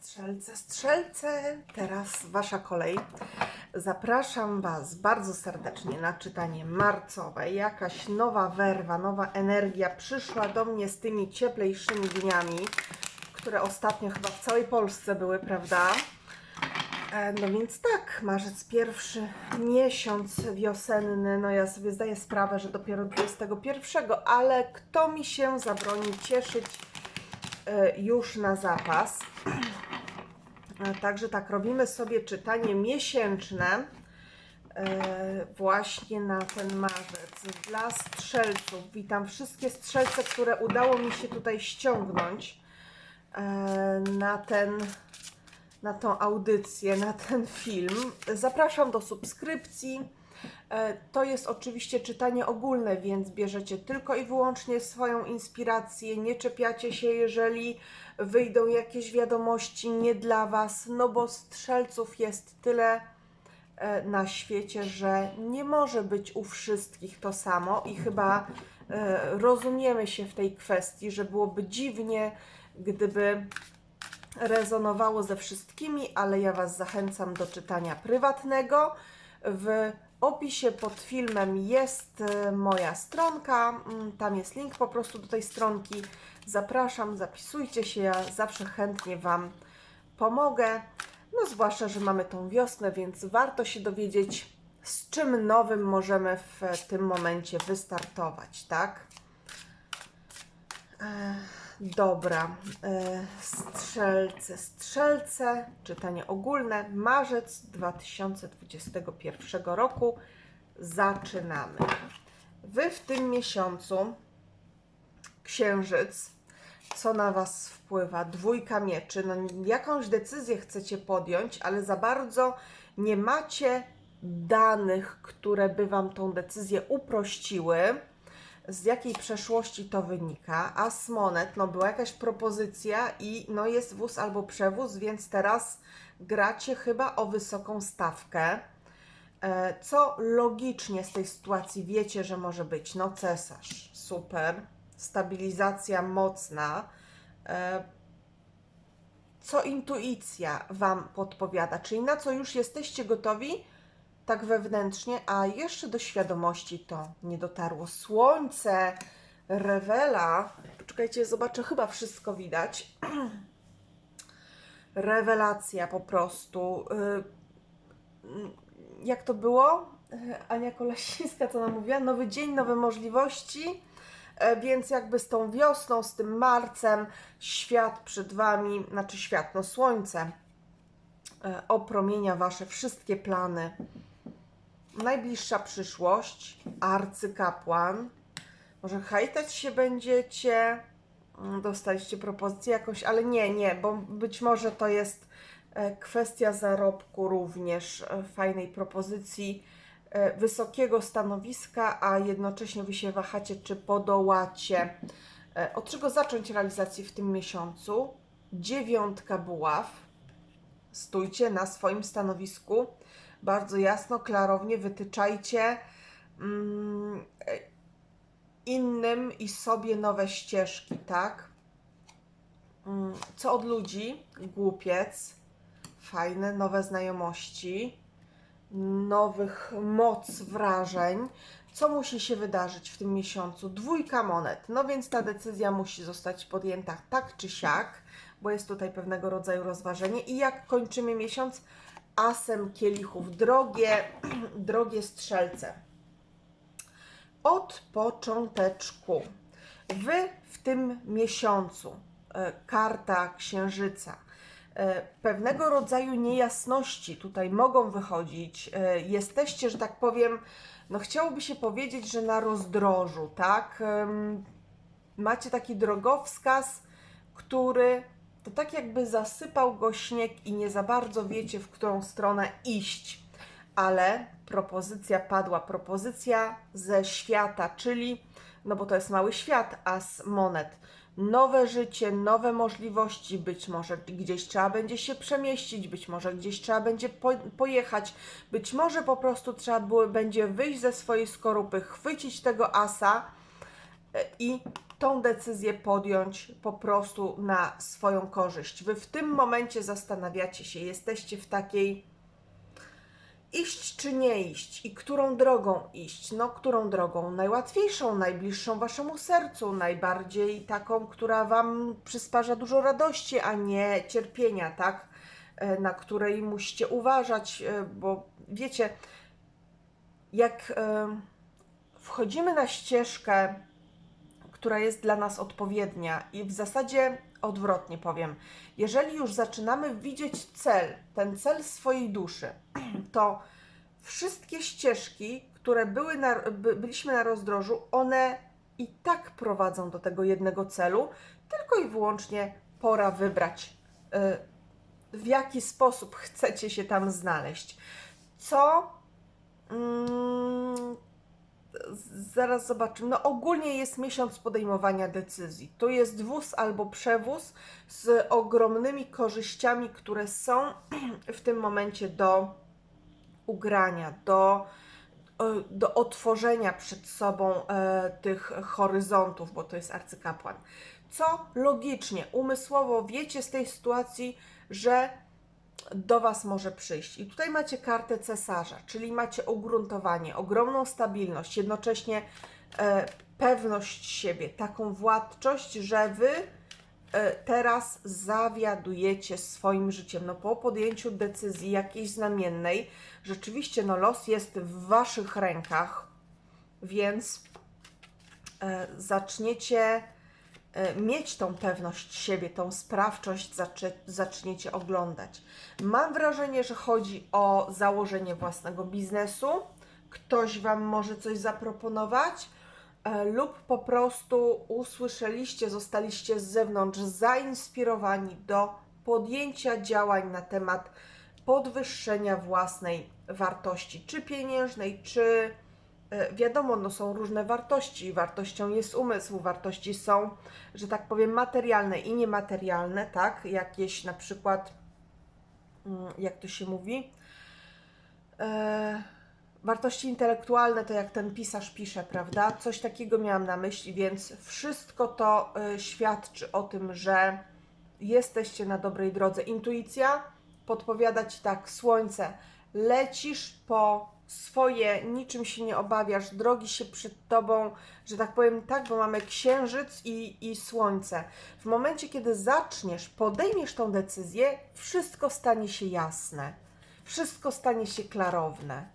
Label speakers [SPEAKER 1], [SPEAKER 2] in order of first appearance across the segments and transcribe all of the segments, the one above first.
[SPEAKER 1] Strzelce, strzelce, teraz wasza kolej. Zapraszam was bardzo serdecznie na czytanie marcowe. Jakaś nowa werwa, nowa energia przyszła do mnie z tymi cieplejszymi dniami, które ostatnio chyba w całej Polsce były, prawda? E, No więc tak, marzec pierwszy miesiąc wiosenny, no ja sobie zdaję sprawę, że dopiero 21, ale kto mi się zabroni cieszyć e, już na zapas. E, Także tak, robimy sobie czytanie miesięczne e, właśnie na ten marzec dla strzelców. Witam wszystkie strzelce, które udało mi się tutaj ściągnąć e, na ten na tą audycję, na ten film. Zapraszam do subskrypcji. E, To jest oczywiście czytanie ogólne, więc bierzecie tylko i wyłącznie swoją inspirację. Nie czepiacie się, jeżeli wyjdą jakieś wiadomości nie dla Was, no bo strzelców jest tyle e, na świecie, że nie może być u wszystkich to samo i chyba e, rozumiemy się w tej kwestii, że byłoby dziwnie, gdyby rezonowało ze wszystkimi, ale ja Was zachęcam do czytania prywatnego. W opisie pod filmem jest e, moja stronka, mm, tam jest link po prostu do tej stronki. Zapraszam, zapisujcie się, ja zawsze chętnie Wam pomogę. No zwłaszcza, że mamy tą wiosnę, więc warto się dowiedzieć, z czym nowym możemy w tym momencie wystartować, tak? E, Dobra, e, strzelce, strzelce, czytanie ogólne, marzec 2021 roku. Zaczynamy. Wy w tym miesiącu, księżyc, co na Was wpływa? Dwójka mieczy. No, jakąś decyzję chcecie podjąć, ale za bardzo nie macie danych, które by Wam tą decyzję uprościły z jakiej przeszłości to wynika. As monet, no była jakaś propozycja i no jest wóz albo przewóz, więc teraz gracie chyba o wysoką stawkę. E, Co logicznie z tej sytuacji wiecie, że może być? No cesarz, super, stabilizacja mocna. E, Co intuicja Wam podpowiada? Czyli na co już jesteście gotowi? Tak wewnętrznie, a jeszcze do świadomości to nie dotarło. Słońce, rewela. Poczekajcie, zobaczę, chyba wszystko widać. Rewelacja po prostu. Y, Jak to było? Y, Ania Kolasińska co nam mówiła? Nowy dzień, nowe możliwości. E, Więc jakby z tą wiosną, z tym marcem, świat przed Wami, znaczy świat, no słońce, e, opromienia Wasze wszystkie plany najbliższa przyszłość, arcykapłan. Może hajtać się będziecie, Mm, dostaliście propozycję jakąś, ale nie, nie, bo być może to jest e, kwestia zarobku również, e, fajnej propozycji, e, wysokiego stanowiska, a jednocześnie Wy się wahacie, czy podołacie. Od czego zacząć realizację w tym miesiącu? Dziewiątka buław. Stójcie na swoim stanowisku bardzo jasno, klarownie wytyczajcie mm, innym i sobie nowe ścieżki, tak? Mm, Co od ludzi? Głupiec, fajne, nowe znajomości, nowych moc wrażeń. Co musi się wydarzyć w tym miesiącu? Dwójka monet. No więc ta decyzja musi zostać podjęta tak czy siak, bo jest tutaj pewnego rodzaju rozważenie. I jak kończymy miesiąc? Asem kielichów. Drogie, drogie strzelce. Od począteczku. Wy w tym miesiącu, e, karta księżyca, e, pewnego rodzaju niejasności tutaj mogą wychodzić. E, Jesteście, że tak powiem, no chciałoby się powiedzieć, że na rozdrożu, tak? Macie taki drogowskaz, który to tak jakby zasypał go śnieg i nie za bardzo wiecie, w którą stronę iść. Ale propozycja padła, propozycja ze świata, czyli, no bo to jest mały świat, as monet. Nowe życie, nowe możliwości, być może gdzieś trzeba będzie się przemieścić, być może gdzieś trzeba będzie po, pojechać, być może po prostu trzeba było, będzie wyjść ze swojej skorupy, chwycić tego asa e, i tą decyzję podjąć po prostu na swoją korzyść. Wy w tym momencie zastanawiacie się, jesteście w takiej iść czy nie iść i którą drogą iść. No, którą drogą? Najłatwiejszą, najbliższą waszemu sercu, najbardziej taką, która wam przysparza dużo radości, a nie cierpienia, tak? E, Na której musicie uważać, e, bo wiecie, jak e, wchodzimy na ścieżkę, która jest dla nas odpowiednia i w zasadzie odwrotnie powiem, jeżeli już zaczynamy widzieć cel, ten cel swojej duszy, to wszystkie ścieżki, które były na, by, byliśmy na rozdrożu, one i tak prowadzą do tego jednego celu, tylko i wyłącznie pora wybrać, y, w jaki sposób chcecie się tam znaleźć. Co mm, zaraz zobaczymy. No ogólnie jest miesiąc podejmowania decyzji. To jest wóz albo przewóz z ogromnymi korzyściami, które są w tym momencie do ugrania, do, e, do otworzenia przed sobą e, tych horyzontów, bo to jest arcykapłan. Co logicznie, umysłowo wiecie z tej sytuacji, że do Was może przyjść. I tutaj macie kartę cesarza, czyli macie ugruntowanie, ogromną stabilność, jednocześnie e, pewność siebie, taką władczość, że Wy e, teraz zawiadujecie swoim życiem. No po podjęciu decyzji jakiejś znamiennej, rzeczywiście no los jest w Waszych rękach, więc e, zaczniecie mieć tą pewność siebie, tą sprawczość zaczniecie oglądać. Mam wrażenie, że chodzi o założenie własnego biznesu. Ktoś Wam może coś zaproponować, e, lub po prostu usłyszeliście, zostaliście z zewnątrz zainspirowani do podjęcia działań na temat podwyższenia własnej wartości, czy pieniężnej, czy e, wiadomo, no są różne wartości. Wartością jest umysł, wartości są, że tak powiem, materialne i niematerialne, tak? Jakieś na przykład, mm, jak to się mówi, e, wartości intelektualne, to jak ten pisarz pisze, prawda? Coś takiego miałam na myśli, więc wszystko to e, świadczy o tym, że jesteście na dobrej drodze. Intuicja podpowiada ci tak, słońce, lecisz po swoje, niczym się nie obawiasz, drogi się przed tobą, że tak powiem, tak, bo mamy księżyc i, i słońce. W momencie, kiedy zaczniesz, podejmiesz tą decyzję, wszystko stanie się jasne, wszystko stanie się klarowne.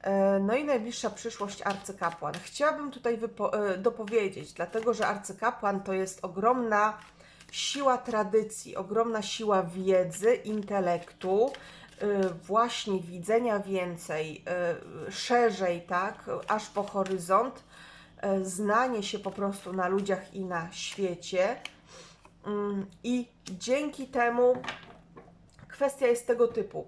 [SPEAKER 1] E, No i najbliższa przyszłość arcykapłan. Chciałabym tutaj e, dopowiedzieć, dlatego że arcykapłan to jest ogromna siła tradycji, ogromna siła wiedzy, intelektu, właśnie widzenia więcej, y, szerzej, tak, aż po horyzont, y, znanie się po prostu na ludziach i na świecie. Ym, I dzięki temu kwestia jest tego typu.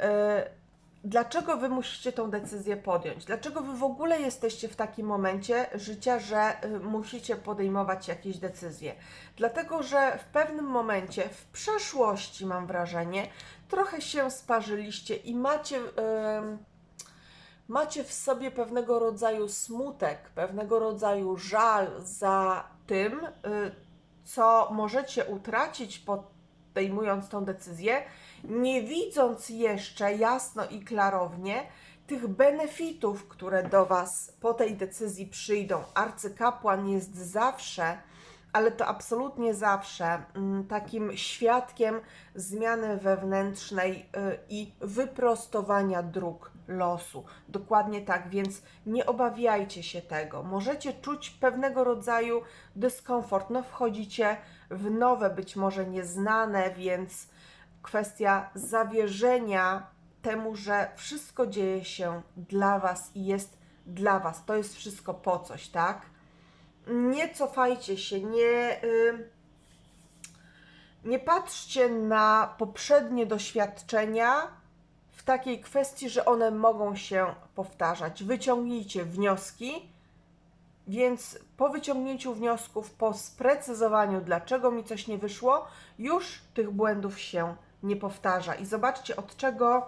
[SPEAKER 1] Y, Dlaczego wy musicie tą decyzję podjąć? Dlaczego wy w ogóle jesteście w takim momencie życia, że y, musicie podejmować jakieś decyzje? Dlatego, że w pewnym momencie, w przeszłości mam wrażenie, trochę się sparzyliście i macie, ym, macie w sobie pewnego rodzaju smutek, pewnego rodzaju żal za tym, y, co możecie utracić podejmując tą decyzję, nie widząc jeszcze jasno i klarownie tych benefitów, które do Was po tej decyzji przyjdą. Arcykapłan jest zawsze, ale to absolutnie zawsze, mm, takim świadkiem zmiany wewnętrznej y, i wyprostowania dróg losu. Dokładnie tak, więc nie obawiajcie się tego. Możecie czuć pewnego rodzaju dyskomfort. No, wchodzicie w nowe, być może nieznane, więc kwestia zawierzenia temu, że wszystko dzieje się dla Was i jest dla Was. To jest wszystko po coś, tak? Nie cofajcie się, nie, nie patrzcie na poprzednie doświadczenia w takiej kwestii, że one mogą się powtarzać. Wyciągnijcie wnioski, więc po wyciągnięciu wniosków, po sprecyzowaniu, dlaczego mi coś nie wyszło, już tych błędów się nie powtarza. I zobaczcie, od czego,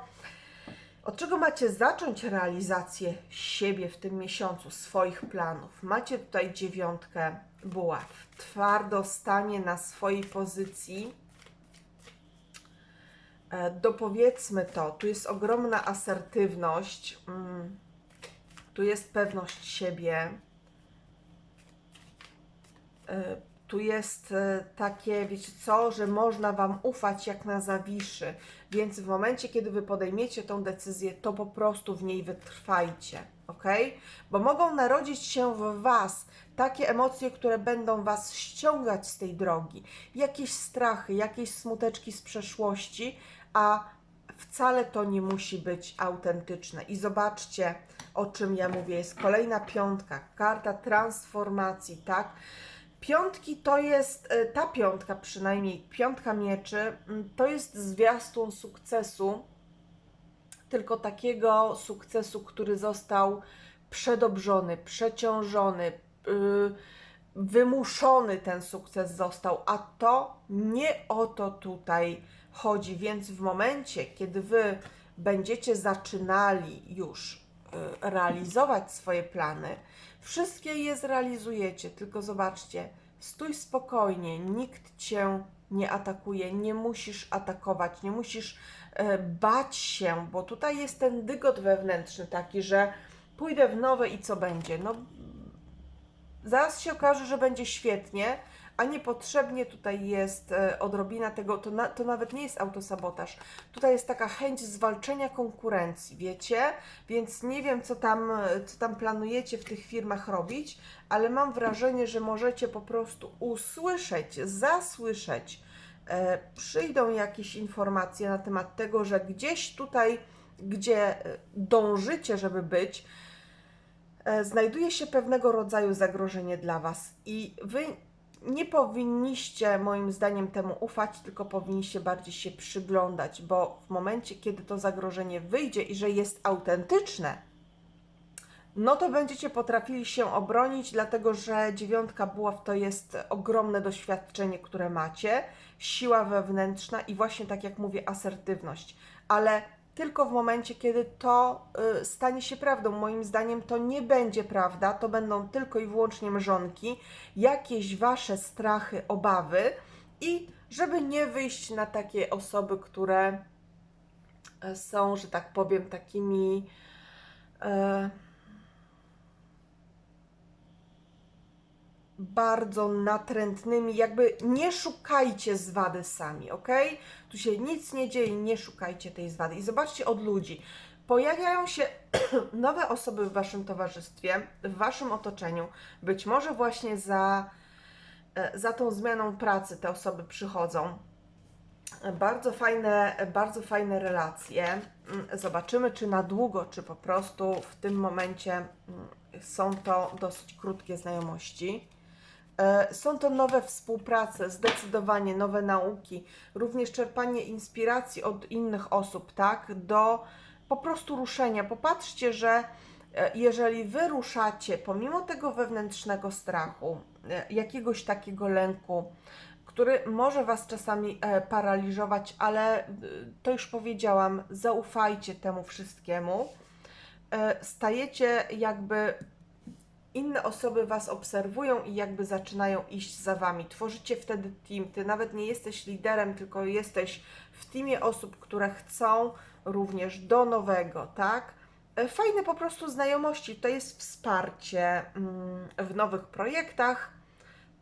[SPEAKER 1] od czego macie zacząć realizację siebie w tym miesiącu, swoich planów. Macie tutaj dziewiątkę buław. Twardo stanie na swojej pozycji. E, Dopowiedzmy to, tu jest ogromna asertywność, mm, tu jest pewność siebie, E, tu jest e, takie, wiecie co, że można Wam ufać jak na zawiszy, więc w momencie, kiedy Wy podejmiecie tą decyzję, to po prostu w niej wytrwajcie, ok? Bo mogą narodzić się w Was takie emocje, które będą Was ściągać z tej drogi, jakieś strachy, jakieś smuteczki z przeszłości, a wcale to nie musi być autentyczne. I zobaczcie, o czym ja mówię. Jest kolejna piątka, karta transformacji, tak? Piątki to jest, e, ta piątka przynajmniej, piątka mieczy, mm, to jest zwiastun sukcesu, tylko takiego sukcesu, który został przedobrzony, przeciążony, yy, wymuszony ten sukces został, a to nie o to tutaj chodzi. Więc w momencie, kiedy wy będziecie zaczynali już y, realizować swoje plany, wszystkie je zrealizujecie, tylko zobaczcie, stój spokojnie, nikt cię nie atakuje, nie musisz atakować, nie musisz e, bać się, bo tutaj jest ten dygot wewnętrzny taki, że pójdę w nowe i co będzie? No, zaraz się okaże, że będzie świetnie, a niepotrzebnie tutaj jest e, odrobina tego, to, na, to nawet nie jest autosabotaż. Tutaj jest taka chęć zwalczenia konkurencji, wiecie? Więc nie wiem, co tam, e, co tam planujecie w tych firmach robić, ale mam wrażenie, że możecie po prostu usłyszeć, zasłyszeć, e, przyjdą jakieś informacje na temat tego, że gdzieś tutaj, gdzie e, dążycie, żeby być, znajduje się pewnego rodzaju zagrożenie dla Was i Wy nie powinniście moim zdaniem temu ufać, tylko powinniście bardziej się przyglądać, bo w momencie, kiedy to zagrożenie wyjdzie i że jest autentyczne, no to będziecie potrafili się obronić, dlatego że dziewiątka buław to jest ogromne doświadczenie, które macie, siła wewnętrzna i właśnie tak jak mówię, asertywność. Ale tylko w momencie, kiedy to y, stanie się prawdą. Moim zdaniem to nie będzie prawda, to będą tylko i wyłącznie mrzonki, jakieś wasze strachy, obawy i żeby nie wyjść na takie osoby, które e, są, że tak powiem, takimi. E, bardzo natrętnymi, jakby nie szukajcie zwady sami, ok? Tu się nic nie dzieje, nie szukajcie tej zwady. I zobaczcie od ludzi. Pojawiają się nowe osoby w waszym towarzystwie, w waszym otoczeniu. Być może właśnie za, e, za tą zmianą pracy te osoby przychodzą. Bardzo fajne, bardzo fajne relacje. Mm, Zobaczymy, czy na długo, czy po prostu w tym momencie mm, są to dosyć krótkie znajomości. E, Są to nowe współprace, zdecydowanie nowe nauki, również czerpanie inspiracji od innych osób, tak, do po prostu ruszenia. Popatrzcie, że e, jeżeli wy ruszacie, pomimo tego wewnętrznego strachu, e, jakiegoś takiego lęku, który może was czasami paraliżować, ale to już powiedziałam, zaufajcie temu wszystkiemu. Stajecie jakby inne osoby Was obserwują i jakby zaczynają iść za Wami. Tworzycie wtedy team. Ty nawet nie jesteś liderem, tylko jesteś w teamie osób, które chcą również do nowego, tak? E, Fajne po prostu znajomości. To jest wsparcie mm, w nowych projektach.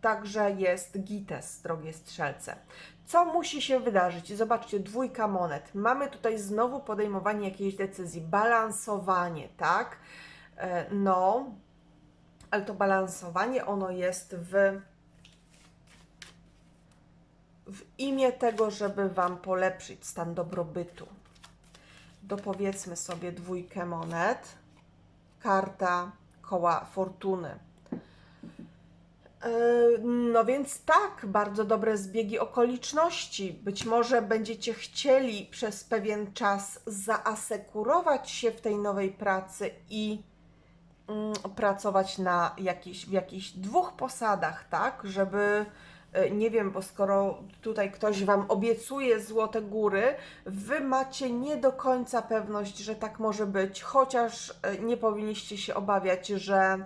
[SPEAKER 1] Także jest GITES, drogie strzelce. Co musi się wydarzyć? Zobaczcie, dwójka monet. Mamy tutaj znowu podejmowanie jakiejś decyzji, balansowanie, tak? E, No, ale to balansowanie ono jest w, w imię tego, żeby Wam polepszyć stan dobrobytu. Dopowiedzmy sobie dwójkę monet. Karta koła fortuny. Yy, No więc tak, bardzo dobre zbiegi okoliczności. Być może będziecie chcieli przez pewien czas zaasekurować się w tej nowej pracy i pracować na jakiś, w jakichś dwóch posadach, tak, żeby e, nie wiem, bo skoro tutaj ktoś Wam obiecuje złote góry, Wy macie nie do końca pewność, że tak może być, chociaż e, nie powinniście się obawiać, że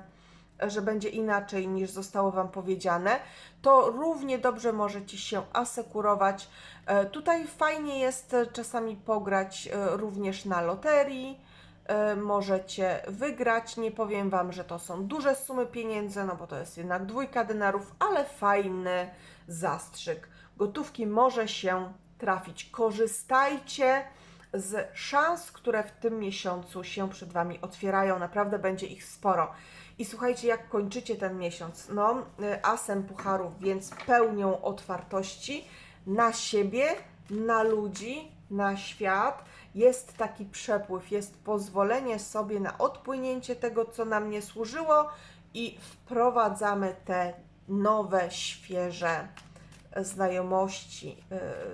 [SPEAKER 1] że będzie inaczej niż zostało Wam powiedziane, to równie dobrze możecie się asekurować. E, Tutaj fajnie jest czasami pograć również na loterii. E, Możecie wygrać. Nie powiem Wam, że to są duże sumy pieniędzy, no bo to jest jednak dwójka denarów, ale fajny zastrzyk. Gotówki może się trafić. Korzystajcie z szans, które w tym miesiącu się przed Wami otwierają. Naprawdę będzie ich sporo. I słuchajcie, jak kończycie ten miesiąc? No, y, asem pucharów, więc pełnią otwartości na siebie, na ludzi, na świat. Jest taki przepływ, jest pozwolenie sobie na odpłynięcie tego, co nam nie służyło i wprowadzamy te nowe, świeże znajomości.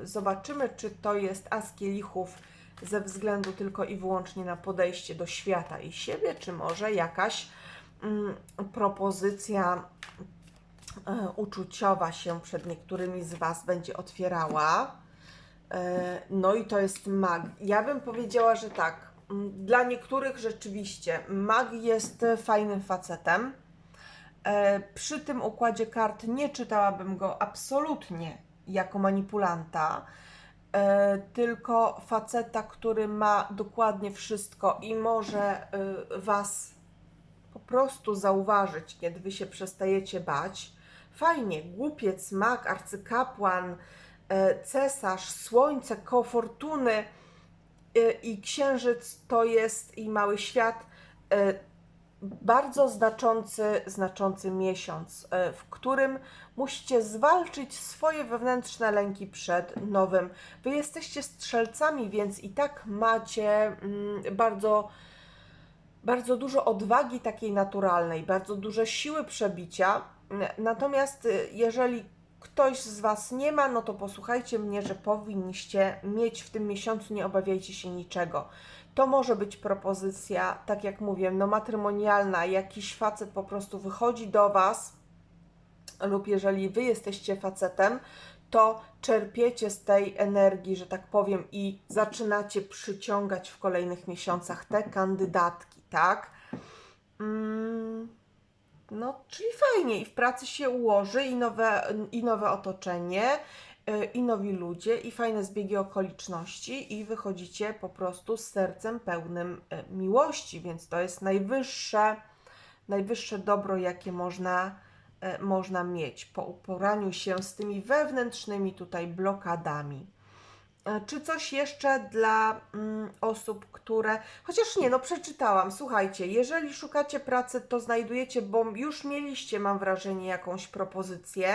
[SPEAKER 1] Y, Zobaczymy, czy to jest as kielichów ze względu tylko i wyłącznie na podejście do świata i siebie, czy może jakaś mm, propozycja e, uczuciowa się przed niektórymi z Was będzie otwierała. E, No i to jest mag. Ja bym powiedziała, że tak. mm, Dla niektórych rzeczywiście mag jest fajnym facetem. E, Przy tym układzie kart nie czytałabym go absolutnie jako manipulanta, e, tylko faceta, który ma dokładnie wszystko i może Was po prostu zauważyć, kiedy Wy się przestajecie bać. Fajnie, głupiec, mag, arcykapłan, cesarz, słońce, koło fortuny e, i księżyc to jest i mały świat. e, bardzo znaczący, znaczący miesiąc, e, w którym musicie zwalczyć swoje wewnętrzne lęki przed nowym. Wy jesteście strzelcami, więc i tak macie mm, bardzo, bardzo dużo odwagi takiej naturalnej, bardzo dużo siły przebicia. Natomiast jeżeli ktoś z Was nie ma, no to posłuchajcie mnie, że powinniście mieć w tym miesiącu, nie obawiajcie się niczego. To może być propozycja, tak jak mówię, no matrymonialna, jakiś facet po prostu wychodzi do Was, lub jeżeli Wy jesteście facetem, to czerpiecie z tej energii, że tak powiem, i zaczynacie przyciągać w kolejnych miesiącach te kandydatki, tak? Mm, no, czyli fajnie i w pracy się ułoży i nowe, i nowe otoczenie, y, i nowi ludzie, i fajne zbiegi okoliczności, i wychodzicie po prostu z sercem pełnym y, miłości, więc to jest najwyższe, najwyższe dobro, jakie można, y, można mieć po uporaniu się z tymi wewnętrznymi tutaj blokadami. E, Czy coś jeszcze dla mm, osób, które. Chociaż nie, no przeczytałam. Słuchajcie, jeżeli szukacie pracy, to znajdujecie, bo już mieliście, mam wrażenie, jakąś propozycję.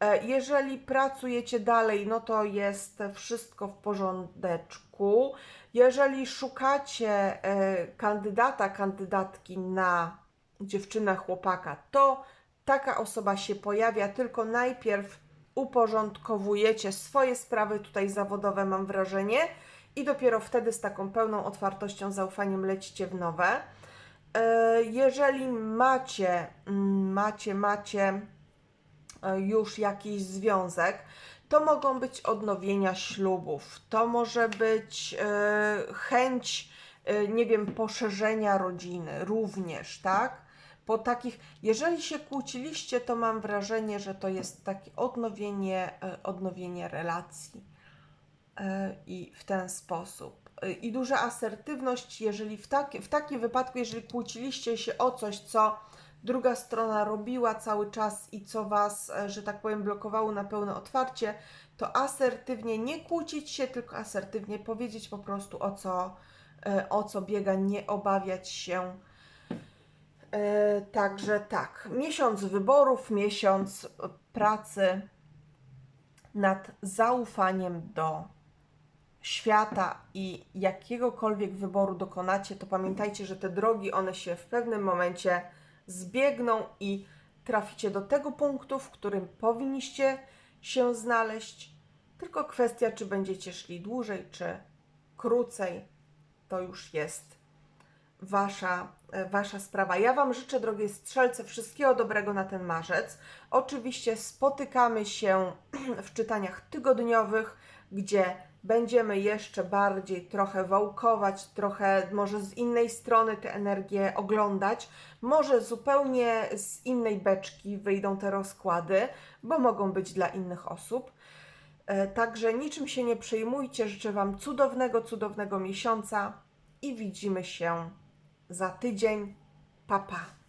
[SPEAKER 1] E, Jeżeli pracujecie dalej, no to jest wszystko w porządeczku. Jeżeli szukacie e, kandydata, kandydatki na dziewczynę, chłopaka, to taka osoba się pojawia, tylko najpierw uporządkowujecie swoje sprawy tutaj zawodowe, mam wrażenie, i dopiero wtedy z taką pełną otwartością, zaufaniem lecicie w nowe. E, Jeżeli macie, mm, macie, macie e, już jakiś związek, to mogą być odnowienia ślubów, to może być e, chęć, nie wiem, poszerzenia rodziny również, tak? Po takich, jeżeli się kłóciliście, to mam wrażenie, że to jest takie odnowienie, e, odnowienie relacji E, i w ten sposób. E, I duża asertywność, jeżeli w, taki, w takim wypadku, jeżeli kłóciliście się o coś, co druga strona robiła cały czas i co was, że tak powiem, blokowało na pełne otwarcie, to asertywnie nie kłócić się, tylko asertywnie powiedzieć po prostu o co, o co biega, nie obawiać się. E, Także tak, miesiąc wyborów, miesiąc pracy nad zaufaniem do świata i jakiegokolwiek wyboru dokonacie, to pamiętajcie, że te drogi, one się w pewnym momencie zbiegną i traficie do tego punktu, w którym powinniście się znaleźć. Tylko kwestia, czy będziecie szli dłużej, czy krócej, to już jest wasza, e, wasza sprawa. Ja Wam życzę, drogie strzelce, wszystkiego dobrego na ten marzec. Oczywiście spotykamy się w czytaniach tygodniowych, gdzie Będziemy jeszcze bardziej trochę wałkować, trochę może z innej strony te energie oglądać. Może zupełnie z innej beczki wyjdą te rozkłady, bo mogą być dla innych osób. E, Także niczym się nie przejmujcie. Życzę Wam cudownego, cudownego miesiąca i widzimy się za tydzień. Pa, pa.